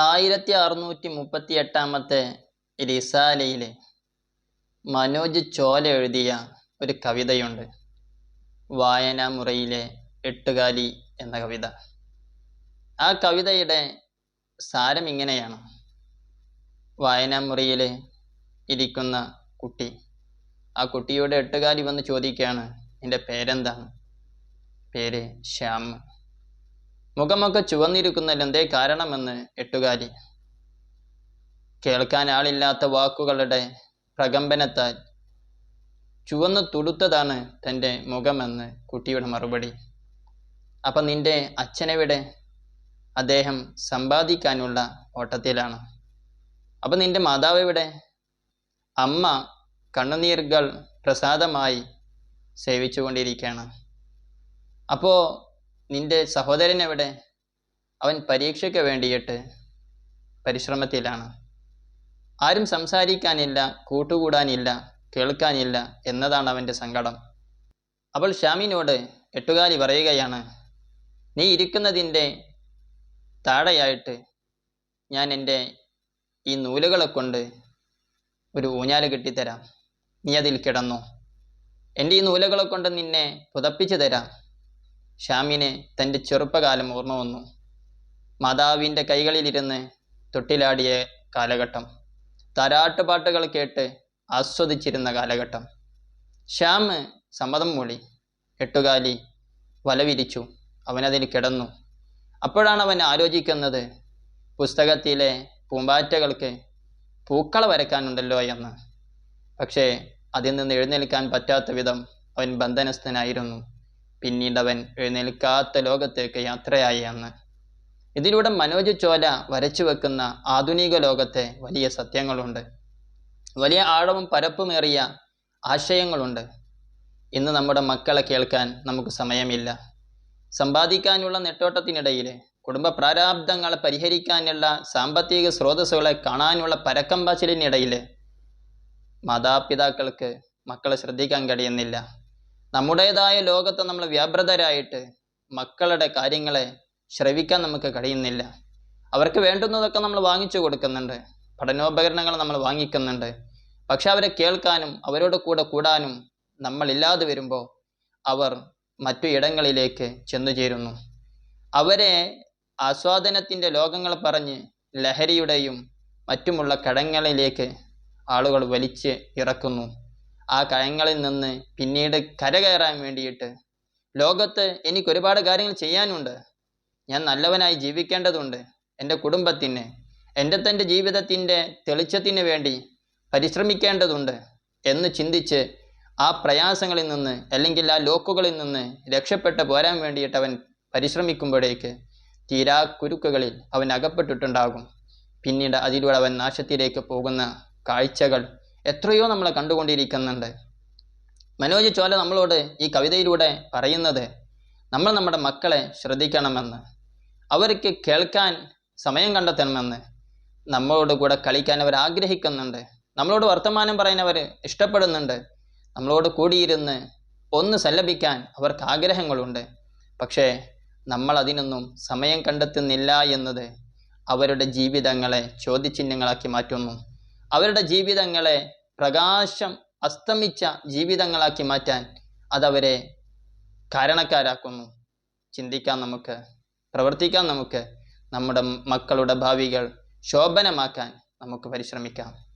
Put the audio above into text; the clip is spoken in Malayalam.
ആയിരത്തി അറുന്നൂറ്റി മുപ്പത്തി എട്ടാമത്തെ റിസാലയിൽ മനോജ് ചോല എഴുതിയ ഒരു കവിതയുണ്ട്. വായനാമുറയിലെ എട്ടുകാലി എന്ന കവിത. ആ കവിതയുടെ സാരം ഇങ്ങനെയാണ്. വായനാമുറിയിൽ ഇരിക്കുന്ന കുട്ടി. ആ കുട്ടിയോട് എട്ടുകാലി വന്ന് ചോദിക്കുകയാണ് എന്റെ പേരെന്താണ്? പേര് ശ്യാം. മുഖമൊക്കെ ചുവന്നിരിക്കുന്നതിൽ എന്തേ കാരണമെന്ന് എട്ടുകാരി? കേൾക്കാൻ ആളില്ലാത്ത വാക്കുകളുടെ പ്രകമ്പനത്താൽ ചുവന്ന് തുടുത്തതാണ് തന്റെ മുഖമെന്ന് കുട്ടിയുടെ മറുപടി. അപ്പം നിന്റെ അച്ഛനെവിടെ? അദ്ദേഹം സമ്പാദിക്കാനുള്ള ഓട്ടത്തിലാണ്. അപ്പം നിന്റെ മാതാവ് എവിടെ അമ്മ കണ്ണുനീർകൾ പ്രസാദമായി സേവിച്ചുകൊണ്ടിരിക്കുകയാണ്. അപ്പോൾ നിന്റെ സഹോദരൻ എവിടെ അവൻ പരീക്ഷയ്ക്ക് വേണ്ടിയിട്ട് പരിശ്രമത്തിലാണ്. ആരും സംസാരിക്കാനില്ല കൂട്ടുകൂടാനില്ല കേൾക്കാനില്ല എന്നതാണ് അവന്റെ സങ്കടം. അവൾ ഷ്യാമിനോട് എട്ടുകാലി പറയുകയാണ് നീ ഇരിക്കുന്നതിന്റെ താഴെയായിട്ട് ഞാൻ എന്റെ ഈ നൂലുകളെ കൊണ്ട് ഒരു ഊഞ്ഞാൽ കെട്ടിത്തരാം. നീ അതിൽ കിടന്നു. എന്റെ ഈ നൂലുകളെ കൊണ്ട് നിന്നെ പുതപ്പിച്ചു തരാം. ഷ്യാമിന് തന്റെ ചെറുപ്പകാലം ഓർമ്മ വന്നു. മാതാവിന്റെ കൈകളിലിരുന്ന് തൊട്ടിലാടിയ കാലഘട്ടം. താരാട്ടുപാട്ടുകൾ കേട്ട് ആസ്വദിച്ചിരുന്ന കാലഘട്ടം. ശ്യാം സമ്മതം മൂളി. എട്ടുകാലി വലവിരിച്ചു. അവനതിൽ കിടന്നു. അപ്പോഴാണ് അവൻ ആലോചിക്കുന്നത് പുസ്തകത്തിലെ പൂമ്പാറ്റകൾക്ക് പൂക്കള വരയ്ക്കാനുണ്ടല്ലോ എന്ന്. പക്ഷേ അതിൽ നിന്ന് എഴുന്നേൽക്കാൻ പറ്റാത്ത വിധം അവൻ ബന്ധനസ്ഥനായിരുന്നു. പിന്നീട് അവൻ എഴുന്നേൽക്കാത്ത ലോകത്തേക്ക് യാത്രയായി അന്ന്. ഇതിലൂടെ മനോജ് ചോല വരച്ചു വെക്കുന്ന ആധുനിക ലോകത്തെ വലിയ സത്യങ്ങളുണ്ട്. വലിയ ആഴവും പരപ്പുമേറിയ ആശയങ്ങളുണ്ട്. ഇന്ന് നമ്മുടെ മക്കളെ കേൾക്കാൻ നമുക്ക് സമയമില്ല. സമ്പാദിക്കാനുള്ള നെട്ടോട്ടത്തിനിടയിൽ കുടുംബ പ്രാരാബ്ദങ്ങളെ പരിഹരിക്കാനുള്ള സാമ്പത്തിക സ്രോതസ്സുകളെ കാണാനുള്ള പരക്കം പാച്ചിലിനിടയിൽ മാതാപിതാക്കൾക്ക് മക്കളെ ശ്രദ്ധിക്കാൻ കഴിയുന്നില്ല. നമ്മുടേതായ ലോകത്ത് നമ്മൾ വ്യാപൃതരായിട്ട് മക്കളുടെ കാര്യങ്ങളെ ശ്രവിക്കാൻ നമുക്ക് കഴിയുന്നില്ല. അവർക്ക് വേണ്ടുന്നതൊക്കെ നമ്മൾ വാങ്ങിച്ചു കൊടുക്കുന്നുണ്ട്. പഠനോപകരണങ്ങൾ നമ്മൾ വാങ്ങിക്കുന്നുണ്ട്. പക്ഷെ അവരെ കേൾക്കാനും അവരോട് കൂടെ കൂടാനും നമ്മളില്ലാതെ വരുമ്പോൾ അവർ മറ്റു ഇടങ്ങളിലേക്ക് ചെന്നു ചേരുന്നു. അവരെ ആസ്വാദനത്തിന്റെ ലോകങ്ങൾ പറഞ്ഞ് ലഹരിയുടെയും മറ്റുമുള്ള കടങ്ങളിലേക്ക് ആളുകൾ വലിച്ച് ഇറക്കുന്നു. ആ കയങ്ങളിൽ നിന്ന് പിന്നീട് കരകയറാൻ വേണ്ടിയിട്ട്. ലോകത്ത് എനിക്ക് ഒരുപാട് കാര്യങ്ങൾ ചെയ്യാനുണ്ട്. ഞാൻ നല്ലവനായി ജീവിക്കേണ്ടതുണ്ട്. എന്റെ കുടുംബത്തിന് എന്റെ തന്റെ ജീവിതത്തിന്റെ തെളിച്ചത്തിന് വേണ്ടി പരിശ്രമിക്കേണ്ടതുണ്ട് എന്ന് ചിന്തിച്ച് ആ പ്രയാസങ്ങളിൽ നിന്ന് അല്ലെങ്കിൽ ആ ലോക്കുകളിൽ നിന്ന് രക്ഷപ്പെട്ട് പോരാൻ വേണ്ടിയിട്ട് അവൻ പരിശ്രമിക്കുമ്പോഴേക്ക് തീരാ കുരുക്കുകളിൽ അവൻ അകപ്പെട്ടിട്ടുണ്ടാകും. പിന്നീട് അതിലൂടെ അവൻ നാശത്തിലേക്ക് പോകുന്ന കാഴ്ചകൾ എത്രയോ നമ്മൾ കണ്ടുകൊണ്ടിരിക്കുന്നുണ്ട്. മനോജ് ചോല നമ്മളോട് ഈ കവിതയിലൂടെ പറയുന്നത് നമ്മൾ നമ്മുടെ മക്കളെ ശ്രദ്ധിക്കണമെന്ന് അവർക്ക് കേൾക്കാൻ സമയം കണ്ടെത്തണമെന്ന് നമ്മളോട് കൂടെ കളിക്കാൻ അവർ ആഗ്രഹിക്കുന്നുണ്ട്. നമ്മളോട് വർത്തമാനം പറയാൻ അവർ ഇഷ്ടപ്പെടുന്നുണ്ട്. നമ്മളോട് കൂടിയിരുന്ന് ഒന്ന് സല്ലപിക്കാൻ അവർക്ക് ആഗ്രഹങ്ങളുണ്ട്. പക്ഷേ നമ്മൾ അതിനൊന്നും സമയം കണ്ടെത്തുന്നില്ല എന്നത് അവരുടെ ജീവിതങ്ങളെ ചോദ്യചിഹ്നങ്ങളാക്കി മാറ്റുന്നു. അവരുടെ ജീവിതങ്ങളെ പ്രകാശം അസ്തമിച്ച ജീവിതങ്ങളാക്കി മാറ്റാൻ അതവരെ കാരണക്കാരാക്കുന്നു. ചിന്തിക്കാൻ നമുക്ക് പ്രവർത്തിക്കാൻ നമുക്ക്. നമ്മുടെ മക്കളുടെ ഭാവികൾ ശോഭനമാക്കാൻ നമുക്ക് പരിശ്രമിക്കാം.